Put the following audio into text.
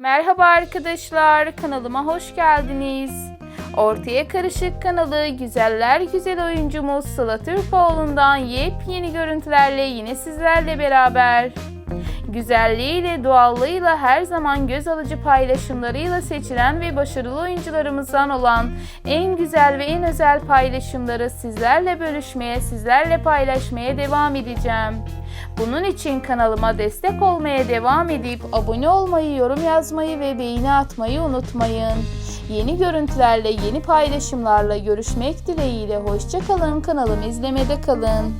Merhaba arkadaşlar, kanalıma hoş geldiniz. Ortaya Karışık kanalı güzeller güzel oyuncumuz Sıla Türkoğlu'ndan yepyeni görüntülerle yine sizlerle beraber. Güzelliğiyle, doğallığıyla her zaman göz alıcı paylaşımlarıyla seçilen ve başarılı oyuncularımızdan olan en güzel ve en özel paylaşımları sizlerle bölüşmeye, sizlerle paylaşmaya devam edeceğim. Bunun için kanalıma destek olmaya devam edip abone olmayı, yorum yazmayı ve beğeni atmayı unutmayın. Yeni görüntülerle, yeni paylaşımlarla görüşmek dileğiyle hoşçakalın. Kanalımı izlemede kalın.